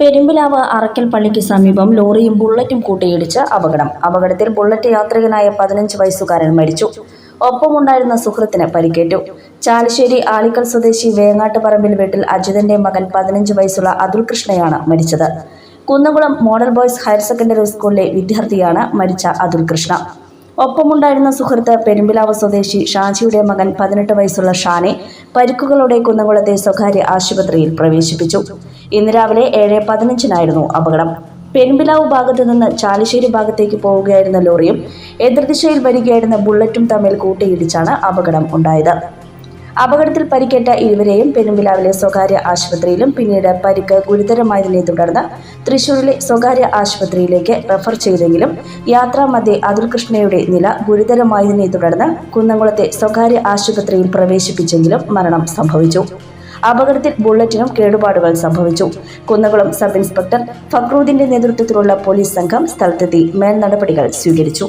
പെരുമ്പിലാവ് അറക്കൽ പള്ളിക്ക് സമീപം ലോറിയും ബുള്ളറ്റും കൂട്ടിയിടിച്ച് അപകടം. അപകടത്തിൽ ബുള്ളറ്റ് യാത്രികനായ പതിനഞ്ച് വയസ്സുകാരൻ മരിച്ചു. ഒപ്പമുണ്ടായിരുന്ന സുഹൃത്തിന് പരിക്കേറ്റു. ചാലശ്ശേരി ആലിക്കൽ സ്വദേശി വേങ്ങാട്ടുപറമ്പിൽ വീട്ടിൽ അജിതന്റെ മകൻ പതിനഞ്ച് വയസ്സുള്ള അതുൽ കൃഷ്ണയാണ് മരിച്ചത്. Kunnamkulam model boys higher secondary സ്കൂളിലെ വിദ്യാർത്ഥിയാണ് മരിച്ച അതുൽ കൃഷ്ണ. ഒപ്പമുണ്ടായിരുന്ന സുഹൃത്ത് പെരുമ്പിലാവ് സ്വദേശി ഷാജിയുടെ മകൻ പതിനെട്ട് വയസ്സുള്ള ഷാനെ പരിക്കുകളോടെ കുന്നംകുളത്തെ സ്വകാര്യ ആശുപത്രിയിൽ പ്രവേശിപ്പിച്ചു. ഇന്ന് രാവിലെ ഏഴ് പതിനഞ്ചിനായിരുന്നു അപകടം. പെരുമ്പിലാവ് ഭാഗത്തു നിന്ന് ചാലിശ്ശേരി ഭാഗത്തേക്ക് പോവുകയായിരുന്ന ലോറിയും എതിർദിശയിൽ വരികയായിരുന്ന ബുള്ളറ്റും തമ്മിൽ കൂട്ടിയിടിച്ചാണ് അപകടം ഉണ്ടായത്. അപകടത്തിൽ പരിക്കേറ്റ ഇരുവരെയും പെരുമ്പിലാവിലെ സ്വകാര്യ ആശുപത്രിയിലും പിന്നീട് പരിക്ക് ഗുരുതരമായതിനെ തുടർന്ന് തൃശൂരിലെ സ്വകാര്യ ആശുപത്രിയിലേക്ക് റഫർ ചെയ്തെങ്കിലും യാത്രാമധ്യേ അതുൽ കൃഷ്ണയുടെ നില ഗുരുതരമായതിനെ തുടർന്ന് കുന്നംകുളത്തെ സ്വകാര്യ ആശുപത്രിയിൽ പ്രവേശിപ്പിച്ചെങ്കിലും മരണം സംഭവിച്ചു. അപകടത്തിൽ ബുള്ളറ്റിനും കേടുപാടുകൾ സംഭവിച്ചു. കുന്നകുളം സബ് ഇൻസ്പെക്ടർ ഫക്രൂദിന്റെ നേതൃത്വത്തിലുള്ള പോലീസ് സംഘം സ്ഥലത്തെത്തി മേൽനടപടികൾ സ്വീകരിച്ചു.